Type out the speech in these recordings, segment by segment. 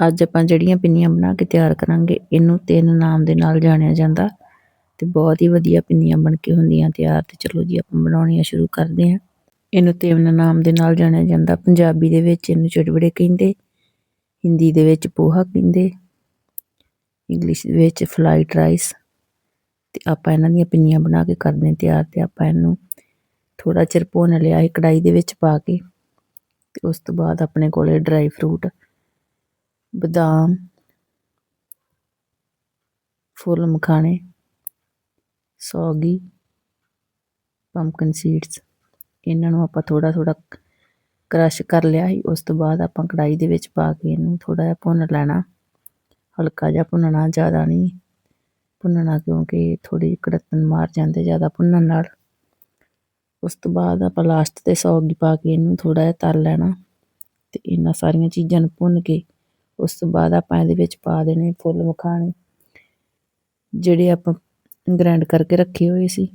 ਅੱਜ ਆਪਾਂ ਜਿਹੜੀਆਂ ਪਿੰਨੀਆਂ ਬਣਾ ਕੇ ਤਿਆਰ ਕਰਾਂਗੇ, ਇਹਨੂੰ ਤਿੰਨ ਨਾਮ ਦੇ ਨਾਲ ਜਾਣਿਆ ਜਾਂਦਾ ਤੇ ਬਹੁਤ ਹੀ ਵਧੀਆ ਪਿੰਨੀਆਂ ਬਣ ਕੇ ਹੁੰਦੀਆਂ ਤਿਆਰ ਤੇ ਚਲੋ ਜੀ ਆਪਾਂ ਬਣਾਉਣੀਆਂ ਸ਼ੁਰੂ ਕਰਦੇ ਹਾਂ। ਇਹਨੂੰ ਤਿੰਨ ਨਾਮ ਦੇ ਨਾਲ ਜਾਣਿਆ ਜਾਂਦਾ, ਪੰਜਾਬੀ ਦੇ ਵਿੱਚ ਇਹਨੂੰ ਚਟਵੜੇ ਕਹਿੰਦੇ, ਹਿੰਦੀ ਦੇ ਵਿੱਚ ਪੋਹਾ ਕਹਿੰਦੇ, ਇੰਗਲਿਸ਼ ਦੇ ਵਿੱਚ ਫਲਾਈਟ ਰਾਈਸ ਤੇ ਆਪਾਂ ਇਹਨਾਂ ਦੀਆਂ ਪਿੰਨੀਆਂ ਬਣਾ ਕੇ ਕਰਦੇ ਹਾਂ ਤਿਆਰ ਤੇ ਆਪਾਂ ਇਹਨੂੰ ਥੋੜਾ ਚਿਰ ਭੁੰਨ ਲਿਆ ਹੈ ਕੜਾਈ ਦੇ ਵਿੱਚ ਪਾ ਕੇ ਤੇ ਉਸ ਤੋਂ ਬਾਅਦ ਆਪਣੇ ਕੋਲੇ ਡਰਾਈ ਫਰੂਟ ਬਦਾਮ, ਫੁੱਲ ਮਖਾਣੇ, ਸੌਗੀ ਪੰਪਕਿਨ ਸੀਡਸ ਇਹਨਾਂ ਨੂੰ ਆਪਾਂ ਥੋੜਾ ਥੋੜਾ ਕ੍ਰਸ਼ ਕਰ ਲਿਆ ਸੀ। ਉਸ ਤੋਂ ਬਾਅਦ ਆਪਾਂ ਕੜਾਈ ਦੇ ਵਿੱਚ ਪਾ ਕੇ ਇਹਨੂੰ ਥੋੜਾ ਜਿਹਾ ਭੁੰਨ ਲੈਣਾ। ਹਲਕਾ ਜਿਹਾ ਭੁੰਨਣਾ, ਜ਼ਿਆਦਾ ਨਹੀਂ ਭੁੰਨਣਾ ਕਿਉਂਕਿ ਥੋੜੀ ਕੜਤਨ ਮਾਰ ਜਾਂਦੇ ਜ਼ਿਆਦਾ ਭੁੰਨਣ ਨਾਲ। ਉਸ ਤੋਂ ਬਾਅਦ ਆਪਾਂ ਲਾਸਟ ਤੇ ਸੌਗੀ ਪਾ ਕੇ ਇਹਨੂੰ ਥੋੜਾ ਜਿਹਾ ਤਲ ਲੈਣਾ ਤੇ ਇਹਨਾਂ ਸਾਰੀਆਂ ਚੀਜ਼ਾਂ ਨੂੰ ਭੁੰਨ ਕੇ ਉਸ ਤੋਂ ਬਾਅਦ ਆਪਾਂ ਇਹਦੇ ਵਿੱਚ ਪਾ ਦੇਣੇ ਫੁੱਲ ਮਖਾਣੇ ਜਿਹੜੇ ਆਪਾਂ ਗ੍ਰਾਈਂਡ ਕਰਕੇ ਰੱਖੇ ਹੋਏ ਸੀ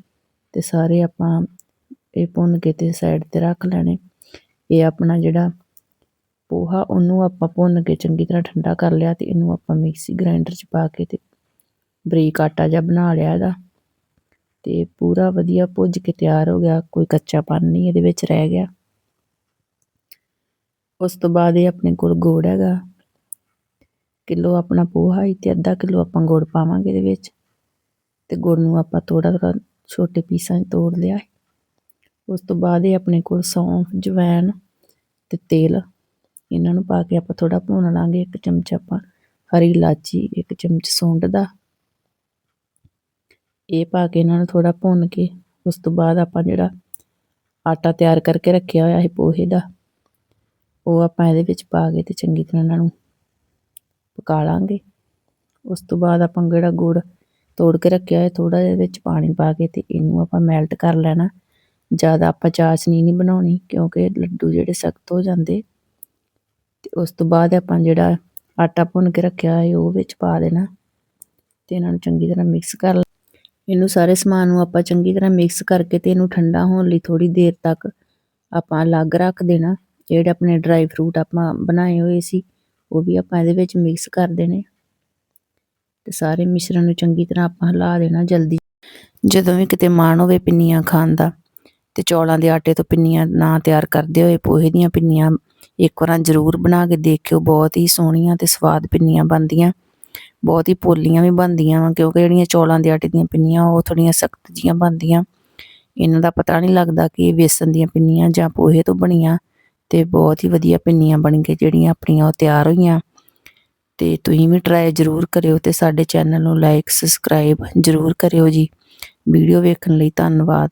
ਤੇ ਸਾਰੇ ਆਪਾਂ ਇਹ ਭੁੰਨ ਕੇ ਤੇ ਸਾਈਡ ਤੇ ਰੱਖ ਲੈਣੇ। ਇਹ ਆਪਣਾ ਜਿਹੜਾ ਪੋਹਾ, ਉਹਨੂੰ ਆਪਾਂ ਭੁੰਨ ਕੇ ਚੰਗੀ ਤਰ੍ਹਾਂ ਠੰਡਾ ਕਰ ਲਿਆ ਤੇ ਇਹਨੂੰ ਆਪਾਂ ਮਿਕਸੀ ਗ੍ਰਾਈਂਡਰ 'ਚ ਪਾ ਕੇ ਤੇ ਬਰੀਕ ਆਟਾ ਜਿਹਾ ਬਣਾ ਲਿਆ ਇਹਦਾ। ਤੇ ਪੂਰਾ ਵਧੀਆ ਭੁੱਜ ਕੇ ਤਿਆਰ ਹੋ ਗਿਆ, ਕੋਈ ਕੱਚਾਪਨ ਨਹੀਂ ਇਹਦੇ ਵਿੱਚ ਰਹਿ ਗਿਆ। ਉਸ ਤੋਂ ਬਾਅਦ ਇਹ ਆਪਣੇ ਕੋਲ ਗੋੜ ਹੈਗਾ। ਕਿਲੋ ਆਪਣਾ ਪੋਹਾ ਹੀ ਤੇ ਅੱਧਾ ਕਿਲੋ ਆਪਾਂ ਗੁੜ ਪਾਵਾਂਗੇ ਇਹਦੇ ਵਿੱਚ। ਤੇ ਗੁੜ ਨੂੰ ਆਪਾਂ ਥੋੜਾ ਥੋੜਾ ਛੋਟੇ ਪੀਸਾਂ 'ਚ ਤੋੜ ਲਿਆ ਉਸ ਤੋਂ ਬਾਅਦ ਇਹ ਆਪਣੇ ਕੋਲ ਸੌਂਫ, ਜਵੈਣ ਤੇ ਤੇਲ ਇਹਨਾਂ ਨੂੰ ਪਾ ਕੇ ਆਪਾਂ ਥੋੜਾ ਭੁੰਨ ਲਾਂਗੇ ਇੱਕ ਚਮਚ ਆਪਾਂ ਹਰੀ ਇਲਾਚੀ, ਇੱਕ ਚਮਚ ਸੁੰਡ ਦਾ। ਇਹ ਪਾ ਕੇ ਇਹਨਾਂ ਨੂੰ ਥੋੜਾ ਭੁੰਨ ਕੇ ਉਸ ਤੋਂ ਬਾਅਦ ਆਪਾਂ ਜਿਹੜਾ ਆਟਾ ਤਿਆਰ ਕਰਕੇ ਰੱਖਿਆ ਹੋਇਆ ਹੈ ਪੋਹੇ ਦਾ, ਉਹ ਆਪਾਂ ਇਹਦੇ ਵਿੱਚ ਪਾ ਕੇ ਤੇ ਚੰਗੀ ਤਰ੍ਹਾਂ ਇਹਨਾਂ ਨੂੰ ਪਕਾ ਲਾਂਗੇ। ਉਸ ਤੋਂ ਬਾਅਦ ਆਪਾਂ ਜਿਹੜਾ ਗੁੜ ਤੋੜ ਕੇ ਰੱਖਿਆ ਹੋਇਆ ਥੋੜਾ ਜਿਹਾ ਵਿੱਚ ਪਾਣੀ ਪਾ ਕੇ ਤੇ ਇਹਨੂੰ ਆਪਾਂ ਮੈਲਟ ਕਰ ਲੈਣਾ। ਜ਼ਿਆਦਾ ਆਪਾਂ ਚਾਸ਼ਨੀ ਨਹੀਂ ਬਣਾਉਣੀ, ਕਿਉਂਕਿ ਲੱਡੂ ਜਿਹੜੇ ਸਖਤ ਹੋ ਜਾਂਦੇ। ਤੇ ਉਸ ਤੋਂ ਬਾਅਦ ਆਪਾਂ ਜਿਹੜਾ ਆਟਾ ਭੁੰਨ ਕੇ ਰੱਖਿਆ ਹੈ ਉਹ ਵਿੱਚ ਪਾ ਦੇਣਾ ਤੇ ਇਹਨਾਂ ਨੂੰ ਚੰਗੀ ਤਰ੍ਹਾਂ ਮਿਕਸ ਕਰ ਇਹਨੂੰ ਸਾਰੇ ਸਮਾਨ ਨੂੰ ਆਪਾਂ ਚੰਗੀ ਤਰ੍ਹਾਂ ਮਿਕਸ ਕਰਕੇ ਤੇ ਇਹਨੂੰ ਠੰਡਾ ਹੋਣ ਲਈ ਥੋੜੀ ਦੇਰ ਤੱਕ ਆਪਾਂ ਅਲੱਗ ਰੱਖ ਦੇਣਾ। ਜਿਹੜੇ ਆਪਣੇ ਡਰਾਈ ਫਰੂਟ ਆਪਾਂ ਬਣਾਏ ਹੋਏ ਸੀ ਉਹ ਵੀ ਆਪਾਂ ਇਹਦੇ ਵਿੱਚ ਮਿਕਸ ਕਰ ਦੇਣੇ ਤੇ ਸਾਰੇ ਮਿਸ਼ਰਣ ਨੂੰ ਚੰਗੀ ਤਰ੍ਹਾਂ ਆਪਾਂ ਹਿਲਾ ਦੇਣਾ ਜਲਦੀ। ਜਦੋਂ ਵੀ ਕਿਤੇ ਮਾਣ ਹੋਵੇ ਪਿੰਨੀਆਂ ਖਾਣ ਦਾ, ਤੇ ਚੌਲਾਂ ਦੇ ਆਟੇ ਤੋਂ ਪਿੰਨੀਆਂ ਨਾ ਤਿਆਰ ਕਰਦੇ ਹੋਏ ਪੋਹੇ ਦੀਆਂ ਪਿੰਨੀਆਂ ਇੱਕ ਵਾਰ ਜ਼ਰੂਰ ਬਣਾ ਕੇ ਦੇਖਿਓ, ਬਹੁਤ ਹੀ ਸੋਹਣੀਆਂ ਤੇ ਸਵਾਦ ਪਿੰਨੀਆਂ ਬਣਦੀਆਂ। ਬਹੁਤ ਹੀ ਪੋਲੀਆਂ ਵੀ ਬਣਦੀਆਂ ਵਾ, ਕਿਉਂਕਿ ਜਿਹੜੀਆਂ ਚੌਲਾਂ ਦੇ ਆਟੇ ਦੀਆਂ ਪਿੰਨੀਆਂ, ਉਹ ਥੋੜੀਆਂ ਸਖਤ ਜੀਆਂ ਬਣਦੀਆਂ। ਇਹਨਾਂ ਦਾ ਪਤਾ ਨਹੀਂ ਲੱਗਦਾ ਕਿ ਇਹ ਵੇਸਣ ਦੀਆਂ ਪਿੰਨੀਆਂ ਜਾਂ ਪੋਹੇ ਤੋਂ ਬਣੀਆਂ ਤੇ ਬਹੁਤ ਹੀ ਵਧੀਆ ਪਿੰਨੀਆਂ ਬਣ ਕੇ ਜਿਹੜੀਆਂ ਆਪਣੀਆਂ ਉਹ ਤਿਆਰ ਹੋਈਆਂ। ਤੇ ਤੁਸੀਂ ਵੀ ਟਰਾਈ ਜ਼ਰੂਰ ਕਰਿਓ ਤੇ ਸਾਡੇ ਚੈਨਲ ਨੂੰ ਲਾਈਕ ਸਬਸਕ੍ਰਾਈਬ ਜ਼ਰੂਰ ਕਰਿਓ ਜੀ। ਵੀਡੀਓ ਵੇਖਣ ਲਈ ਧੰਨਵਾਦ।